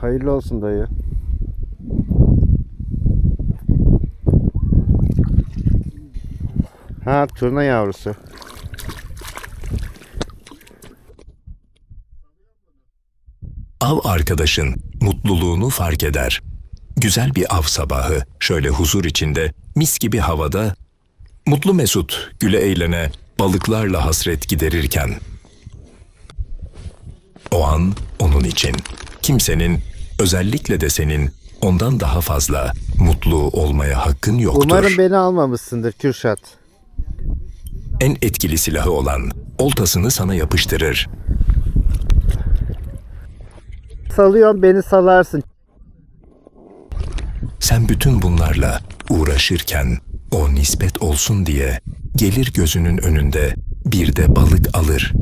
Hayırlı olsun dayı. Ha turna yavrusu. Av arkadaşın mutluluğunu fark eder. Güzel bir av sabahı, şöyle huzur içinde, mis gibi havada, mutlu mesut, güle eğlene, balıklarla hasret giderirken. O an onun için. Kimsenin, özellikle de senin, ondan daha fazla mutlu olmaya hakkın yoktur. Umarım beni almamışsındır Kürşat. En etkili silahı olan oltasını sana yapıştırır. Salıyorsun beni salarsın. Sen bütün bunlarla uğraşırken o nispet olsun diye gelir gözünün önünde bir de balık alır